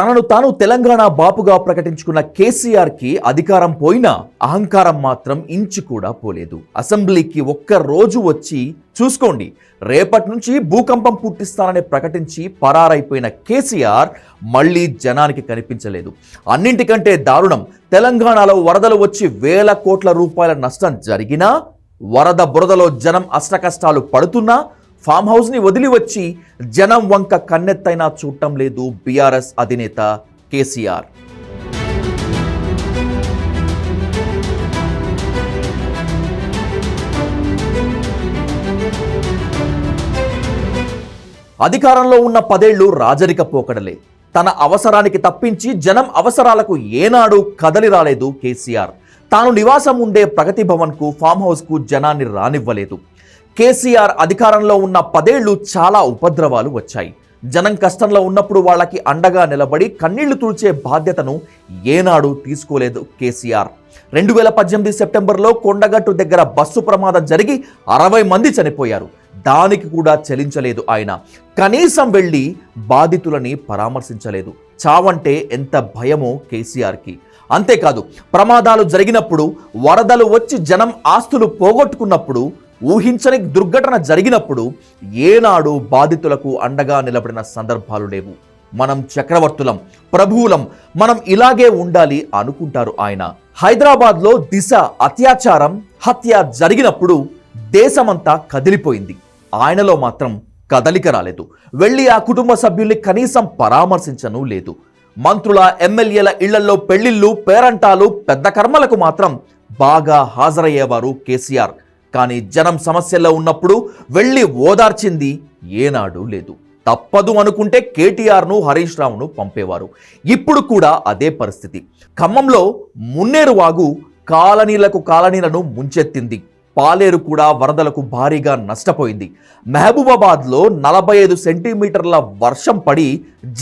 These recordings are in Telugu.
తనను తాను తెలంగాణ బాపుగా ప్రకటించుకున్న కేసీఆర్కి అధికారం పోయినా అహంకారం మాత్రం ఇంచు కూడా పోలేదు. అసెంబ్లీకి ఒక్క రోజు వచ్చి చూసుకోండి. రేపటి నుంచి భూకంపం పుట్టిస్తానని ప్రకటించి పరారైపోయిన కేసీఆర్ మళ్ళీ జనానికి కనిపించలేదు. అన్నింటికంటే దారుణం తెలంగాణలో వరదలు వచ్చి వేల కోట్ల రూపాయల నష్టం జరిగినా వరద బురదలో జనం అష్టకష్టాలు పడుతున్నా ఫామ్ హౌస్ని వదిలి వచ్చి జనం వంక కన్నెత్తైనా చూడటం లేదు బీఆర్ఎస్ అధినేత కేసీఆర్. అధికారంలో ఉన్న పదేళ్ళు రాజరిక పోకడలే. తన అవసరానికి తప్పించి జనం అవసరాలకు ఏనాడు కదలి రాలేదు కేసీఆర్. తాను నివాసం ఉండే ప్రగతి భవన్కు ఫామ్ హౌస్కు జనాన్ని రానివ్వలేదు. కేసీఆర్ అధికారంలో ఉన్న పదేళ్ళు చాలా ఉపద్రవాలు వచ్చాయి. జనం కష్టంలో ఉన్నప్పుడు వాళ్ళకి అండగా నిలబడి కన్నీళ్ళు తుడిచే బాధ్యతను ఏనాడు తీసుకోలేదు కేసీఆర్. రెండు వేల పద్దెనిమిది సెప్టెంబర్లో కొండగట్టు దగ్గర బస్సు ప్రమాదం జరిగి అరవై మంది చనిపోయారు. దానికి కూడా చెలించలేదు ఆయన. కనీసం వెళ్ళి బాధితులని పరామర్శించలేదు. చావంటే ఎంత భయమో కేసీఆర్కి. అంతేకాదు ప్రమాదాలు జరిగినప్పుడు వరదలు వచ్చి జనం ఆస్తులు పోగొట్టుకున్నప్పుడు ఊహించని దుర్ఘటన జరిగినప్పుడు ఏనాడు బాధితులకు అండగా నిలబడిన సందర్భాలు లేవు. మనం చక్రవర్తులం ప్రభువులం మనం ఇలాగే ఉండాలి అనుకుంటారు ఆయన. హైదరాబాద్లో దిశ అత్యాచారం హత్య జరిగినప్పుడు దేశమంతా కదిలిపోయింది. ఆయనలో మాత్రం కదలిక రాలేదు. వెళ్ళి ఆ కుటుంబ సభ్యుల్ని కనీసం పరామర్శించను లేదు. మంత్రుల ఎమ్మెల్యేల ఇళ్ళలో పెళ్ళిళ్ళు పేరంటాలు పెద్ద కర్మలకు మాత్రం బాగా హాజరయ్యేవారు కేసీఆర్. కానీ జనం సమస్యల్లో ఉన్నప్పుడు వెళ్ళి ఓదార్చింది ఏనాడు లేదు. తప్పదు అనుకుంటే కేటీఆర్ను హరీష్ రావును పంపేవారు. ఇప్పుడు కూడా అదే పరిస్థితి. ఖమ్మంలో మున్నేరు వాగు కాలనీలకు కాలనీలను ముంచెత్తింది. పాలేరు కూడా వరదలకు భారీగా నష్టపోయింది. మహబూబాబాద్లో నలభై ఐదు సెంటీమీటర్ల వర్షం పడి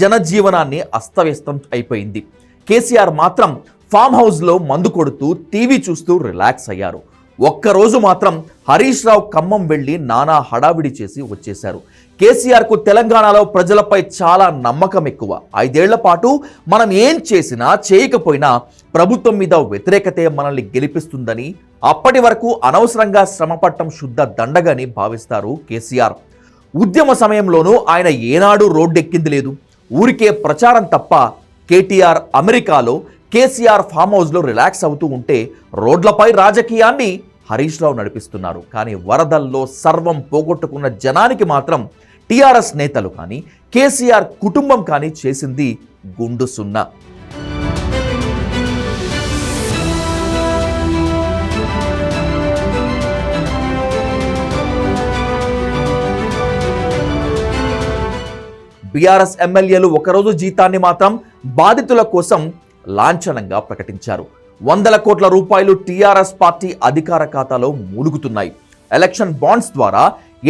జనజీవనాన్ని అస్తవ్యస్తం అయిపోయింది. కేసీఆర్ మాత్రం ఫామ్ హౌస్లో మందు కొడుతూ టీవీ చూస్తూ రిలాక్స్ అయ్యారు. ఒక్కరోజు మాత్రం హరీష్ రావు ఖమ్మం వెళ్ళి నానా హడావిడి చేసి వచ్చేశారు. కేసీఆర్కు తెలంగాణలో ప్రజలపై చాలా నమ్మకం ఎక్కువ. ఐదేళ్ళ పాటు మనం ఏం చేసినా చేయకపోయినా ప్రభుత్వం మీద వ్యతిరేకతే మనల్ని గెలిపిస్తుందని అప్పటి వరకు అనవసరంగా శ్రమపట్టం శుద్ధ దండగని భావిస్తారు కేసీఆర్. ఉద్యమ సమయంలోనూ ఆయన ఏనాడు రోడ్డెక్కింది లేదు. ఊరికే ప్రచారం తప్ప కేటీఆర్ అమెరికాలో కేసీఆర్ ఫామ్ హౌస్లో రిలాక్స్ అవుతూ ఉంటే రోడ్లపై రాజకీయాన్ని హరీష్ రావు నడిపిస్తున్నారు. కానీ వరదల్లో సర్వం పోగొట్టుకున్న జనానికి మాత్రం టీఆర్ఎస్ నేతలు కానీ కేసీఆర్ కుటుంబం కానీ చేసింది గుండు సున్నా. బీఆర్ఎస్ ఎమ్మెల్యేలు ఒకరోజు జీతాన్ని మాత్రం బాధితుల కోసం లాంఛనంగా ప్రకటించారు. వందల కోట్ల రూపాయలు టీఆర్ఎస్ పార్టీ అధికార ఖాతాలో మూలుగుతున్నాయి ఎలక్షన్ బాండ్స్ ద్వారా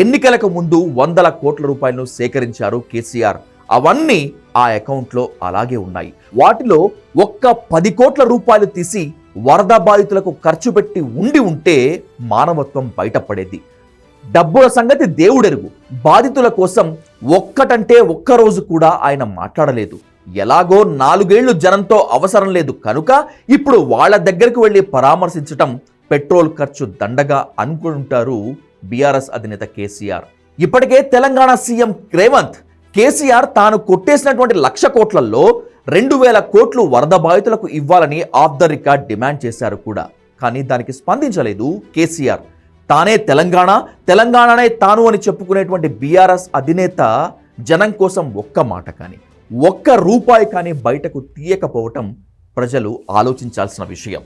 ఎన్నికలకు ముందు వందల కోట్ల రూపాయలను సేకరించారు కేసీఆర్. అవన్నీ ఆ అకౌంట్లో అలాగే ఉన్నాయి. వాటిలో ఒక్క పది కోట్ల రూపాయలు తీసి వరద బాధితులకు ఖర్చు పెట్టి ఉండి ఉంటే మానవత్వం బయటపడేది. డబ్బుల సంగతి దేవుడెరుగు. బాధితుల కోసం ఒక్కటంటే ఒక్కరోజు కూడా ఆయన మాట్లాడలేదు. ఎలాగో నాలుగేళ్ళు జనంతో అవసరం లేదు కనుక ఇప్పుడు వాళ్ళ దగ్గరకు వెళ్ళి పరామర్శించటం పెట్రోల్ ఖర్చు దండగా అనుకుంటారు బీఆర్ఎస్ అధినేత కేసీఆర్. ఇప్పటికే తెలంగాణ సీఎం రేవంత్ కేసీఆర్ తాను కొట్టేసినటువంటి లక్ష కోట్లలో రెండు వేల కోట్లు వరద బాధితులకు ఇవ్వాలని ఆఫ్ ద రికార్డ్ డిమాండ్ చేశారు కూడా. కానీ దానికి స్పందించలేదు కేసీఆర్. తానే తెలంగాణ తెలంగాణనే తాను అని చెప్పుకునేటువంటి బీఆర్ఎస్ అధినేత జనం కోసం ఒక్క మాట కానీ. ఒక్క రూపాయి కానీ బయటకు తీయకపోవటం ప్రజలు ఆలోచించాల్సిన విషయం.